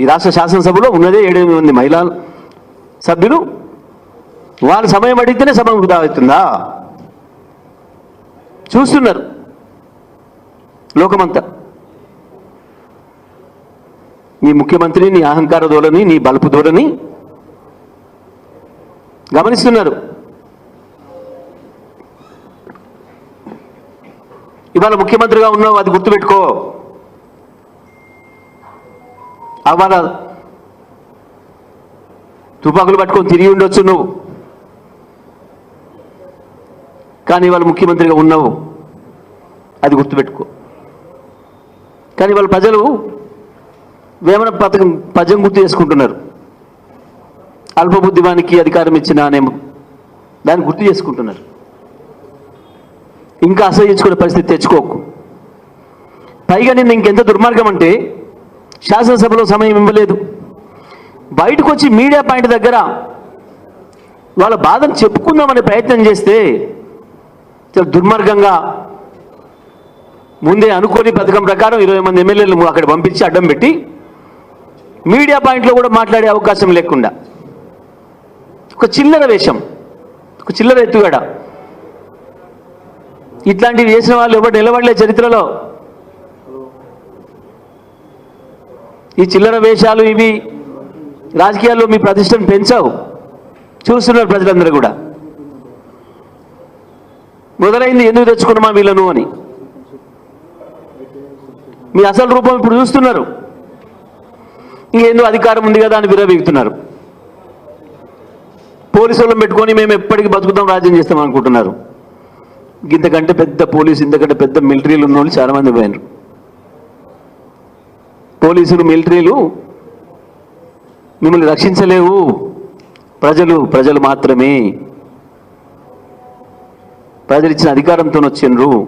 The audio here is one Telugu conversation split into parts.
ఈ రాష్ట్ర శాసనసభలో ఉన్నదే ఏడు మంది మహిళా సభ్యులు. వాళ్ళు సమయం అడిగితేనే సభ వృధా అవుతుందా చూస్తున్నారు లోకమంతా. నీ ముఖ్యమంత్రి నీ అహంకార ధోరణి నీ బలుపు ధోరణి గమనిస్తున్నారు. ఇవాళ ముఖ్యమంత్రిగా ఉన్నావు అది గుర్తుపెట్టుకో. అవాళ తుపాకులు పట్టుకొని తిరిగి ఉండొచ్చు నువ్వు. కానీ వాళ్ళు ముఖ్యమంత్రిగా ఉన్నావు. అది గుర్తుపెట్టుకో. కానీ వాళ్ళ ప్రజలు వేమన పథకం పద్యం గుర్తు చేసుకుంటున్నారు. అల్పబుద్ధివానికి అధికారం ఇచ్చిన అనే దాన్ని గుర్తు చేసుకుంటున్నారు. ఇంకా అసహించుకునే పరిస్థితి తెచ్చుకోకు. పైగా నిన్ను ఇంకెంత దుర్మార్గం అంటే శాసనసభలో సమయం ఇవ్వలేదు. బయటకు వచ్చి మీడియా పాయింట్ దగ్గర వాళ్ళ బాధను చెప్పుకుందామనే ప్రయత్నం చేస్తే చాలా దుర్మార్గంగా ముందే అనుకోని పథకం ప్రకారం ఇరవై మంది ఎమ్మెల్యేలు అక్కడ పంపించి అడ్డం పెట్టి మీడియా పాయింట్లో కూడా మాట్లాడే అవకాశం లేకుండా ఒక చిల్లర వేషం ఒక చిల్లర ఎత్తుగడ. ఇట్లాంటివి చేసిన వాళ్ళు ఎవరు నిలబడలే చరిత్రలో. ఈ చిల్లర వేషాలు ఇవి రాజకీయాల్లో మీ ప్రతిష్టను పెంచావు. చూస్తున్నారు ప్రజలందరూ కూడా. మొదలైంది ఎందుకు తెచ్చుకున్నామా వీళ్ళను అని. మీ అసలు రూపం ఇప్పుడు చూస్తున్నారు. ఇంకేందో అధికారం ఉంది కదా అని విరవీగుతున్నారు పోలీసులను పెట్టుకొని మేము ఎప్పటికీ బతుకుతాం రాజ్యం చేస్తాం అనుకుంటున్నారు. ఇంతకంటే పెద్ద పోలీసు ఇంతకంటే పెద్ద మిలిటరీలు ఉన్న వాళ్ళు చాలామంది పోయినారు. పోలీసులు మిలిటరీలు మిమ్మల్ని రక్షించలేవు. ప్రజలు ప్రజలు మాత్రమే. ప్రజలు ఇచ్చిన అధికారంతో వచ్చిండ్రు.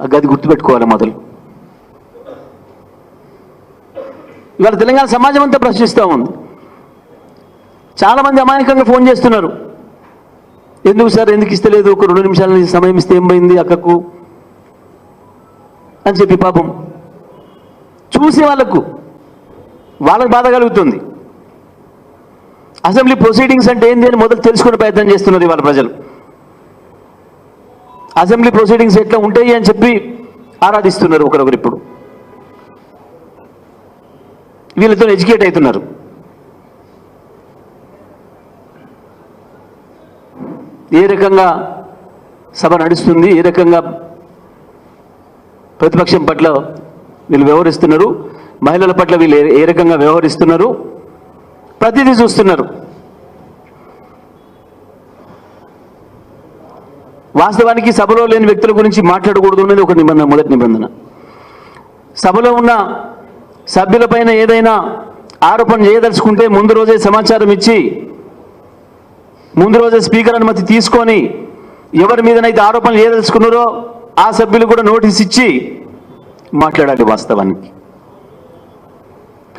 ఆ గది గుర్తుపెట్టుకోవాలి మొదలు. ఇవాళ తెలంగాణ సమాజం అంతా ప్రశ్నిస్తూ ఉంది. చాలామంది అమాయకంగా ఫోన్ చేస్తున్నారు. ఎందుకు సార్? ఎందుకు ఇస్తలేదు? ఒక రెండు నిమిషాల సమయం ఇస్తే ఏం పోయింది అక్కకు? అని చెప్పి పాపం చూసే వాళ్ళకు వాళ్ళకి బాధ కలుగుతుంది. అసెంబ్లీ ప్రొసీడింగ్స్ అంటే ఏంది అని మొదలు తెలుసుకునే ప్రయత్నం చేస్తున్నారు ఇవాళ ప్రజలు. అసెంబ్లీ ప్రొసీడింగ్స్ ఎట్లా ఉంటాయి అని చెప్పి ఆరాధిస్తున్నారు ఒకరొకరు ఇప్పుడు. వీళ్ళతో ఎడ్యుకేట్ అవుతున్నారు. ఏ రకంగా సభ నడుస్తుంది ఏ రకంగా ప్రతిపక్షం పట్ల వీళ్ళు వ్యవహరిస్తున్నారు. మహిళల పట్ల వీళ్ళు ఏ- రకంగా వ్యవహరిస్తున్నారు? ప్రతిదీ చూస్తున్నారు. వాస్తవానికి సభలో లేని వ్యక్తుల గురించి మాట్లాడకూడదు అనేది ఒక నిబంధన మొదటి నిబంధన. సభలో ఉన్న సభ్యులపైన ఏదైనా ఆరోపణ చేయదలుచుకుంటే ముందు రోజే సమాచారం ఇచ్చి ముందు రోజే స్పీకర్ అనుమతి తీసుకొని ఎవరి మీదనైతే ఆరోపణలు చేయదలుచుకున్నారో ఆ సభ్యులు కూడా నోటీస్ ఇచ్చి మాట్లాడాలి వాస్తవానికి.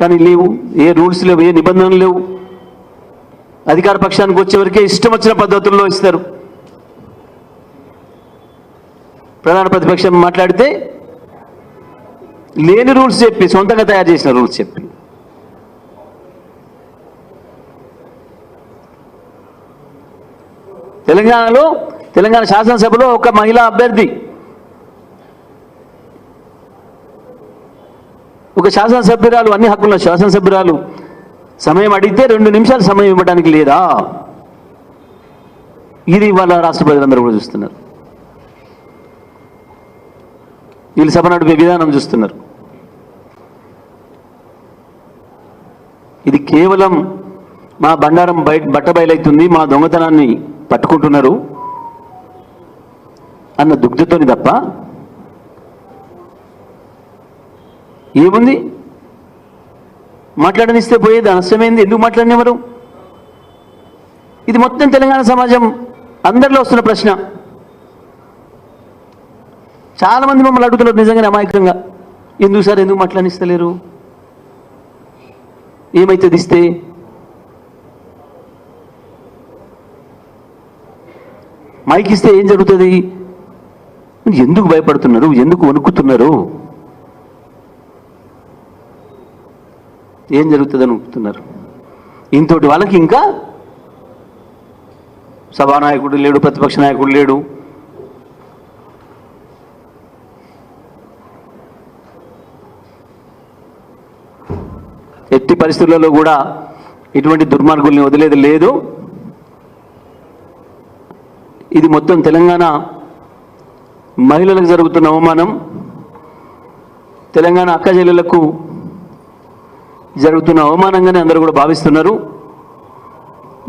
కానీ లేవు ఏ రూల్స్ లేవు ఏ నిబంధనలు లేవు. అధికార పక్షానికి వచ్చేవరకే ఇష్టం వచ్చిన పద్ధతుల్లో ఇస్తారు. ప్రధాన ప్రతిపక్షం మాట్లాడితే లేని రూల్స్ చెప్పి సొంతంగా తయారు చేసిన రూల్స్ చెప్పి. తెలంగాణలో తెలంగాణ శాసనసభలో ఒక మహిళా అభ్యర్థి ఒక శాసనసభ్యురాలు అన్ని హక్కుల శాసనసభ్యురాలు సమయం అడిగితే రెండు నిమిషాలు సమయం ఇవ్వడానికి లేదా? ఇది ఇవాళ రాష్ట్ర ప్రజలందరూ కూడా చూస్తున్నారు. వీళ్ళు సభ నడిపే విధానం చూస్తున్నారు. ఇది కేవలం మా బండారం బయట బట్ట బయలవుతుంది మా దొంగతనాన్ని పట్టుకుంటున్నారు అన్న దుగ్ధతోని తప్ప ఏముంది? మాట్లాడనిస్తే పోయేది నష్టమైంది ఎందుకు మాట్లాడినెవరు? ఇది మొత్తం తెలంగాణ సమాజం అందరిలో వస్తున్న ప్రశ్న. చాలామంది మమ్మల్ని అడుగుతున్నారు నిజంగానే అమాయకంగా. ఎందుకు సార్ ఎందుకు మాట్లాడిస్తలేరు ఏమైతుంది ఇస్తే? మైక్ ఇస్తే ఏం జరుగుతుంది? ఎందుకు భయపడుతున్నారు? ఎందుకు వణుకుతున్నారు? ఏం జరుగుతుందని ఒప్పుతున్నారు. ఇంతటి వాళ్ళకి ఇంకా సభానాయకుడు లేడు ప్రతిపక్ష నాయకుడు లేడు. ఎట్టి పరిస్థితులలో కూడా ఇటువంటి దుర్మార్గుల్ని వదిలేది లేదు. ఇది మొత్తం తెలంగాణ మహిళలకు జరుగుతున్న అవమానం. తెలంగాణ అక్క చెల్లెలకు జరుగుతున్న అవమానంగానే అందరూ కూడా భావిస్తున్నారు.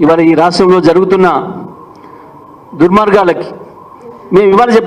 ఇవాళ ఈ రాష్ట్రంలో జరుగుతున్న దుర్మార్గాలకి మేము ఇవాళ